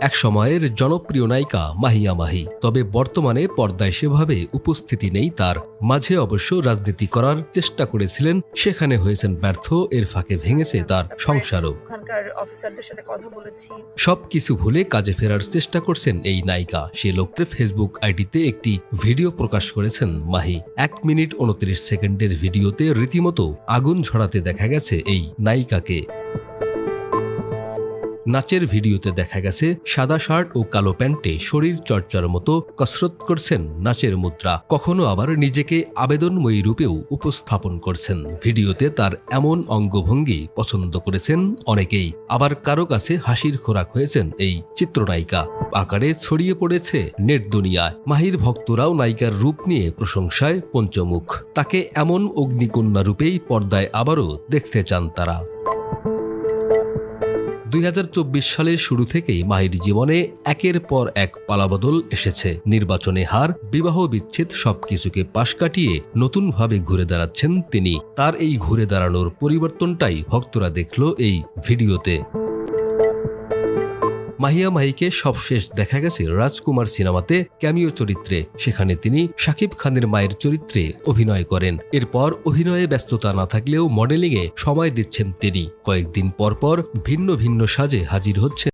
এক সময়ের জনপ্রিয় নায়িকা মাহিয়া মাহি। তবে বর্তমানে পর্দায় সেভাবে উপস্থিতি নেই তার। মাঝে অবশ্য রাজনীতি করার চেষ্টা করেছিলেন সেখানে হয়েছেন ব্যর্থ এর ফাঁকে ভেঙেছে তার সংসারও। বলেছি। সবকিছু ভুলে কাজে ফেরার চেষ্টা করছেন এই নায়িকা। সে লোকটি ফেসবুক আইডিতে একটি ভিডিও প্রকাশ করেছেন মাহি। এক মিনিট উনত্রিশ সেকেন্ডের ভিডিওতে রীতিমতো আগুন ঝরাতে দেখা গেছে এই নায়িকাকে। নাচের ভিডিওতে দেখা গেছে সাদা শার্ট ও কালো প্যান্টে শরীর চর্চার মতো কসরত করছেন নাচের মুদ্রা। কখনো আবার নিজেকে আবেদনময়ী রূপেও উপস্থাপন করছেন। ভিডিওতে তার এমন অঙ্গভঙ্গি পছন্দ করেছেন অনেকেই। আবার কারও কাছে হাসির খোরাক হয়েছেন এই চিত্রনায়িকা। আকারে ছড়িয়ে পড়েছে নেট দুনিয়ায় মাহির ভক্তরাও নায়িকার রূপ নিয়ে প্রশংসায় পঞ্চমুখ। তাকে এমন অগ্নিকন্যা রূপেই পর্দায় আবারও দেখতে চান তারা। দুই হাজার চব্বিশ সালের শুরু থেকেই মাহির জীবনে একের পর এক পালাবদল এসেছে। নির্বাচনে হার, বিবাহ বিচ্ছেদ সবকিছুকে পাশ কাটিয়ে নতুনভাবে ঘুরে দাঁড়াচ্ছেন তিনি। তার এই ঘুরে দাঁড়ানোর পরিবর্তনটাই ভক্তরা দেখল এই ভিডিওতে। মাহিয়া মাহিকে সবশেষ দেখা গেছে রাজকুমার সিনেমাতে ক্যামিও চরিত্রে। সেখানে তিনি শাকিব খানের মায়ের চরিত্রে অভিনয় করেন। এরপর অভিনয়ে ব্যস্ততা না থাকলেও মডেলিংয়ে সময় দিচ্ছেন তিনি। কয়েকদিন পরপর পর ভিন্ন ভিন্ন সাজে হাজির হচ্ছেন।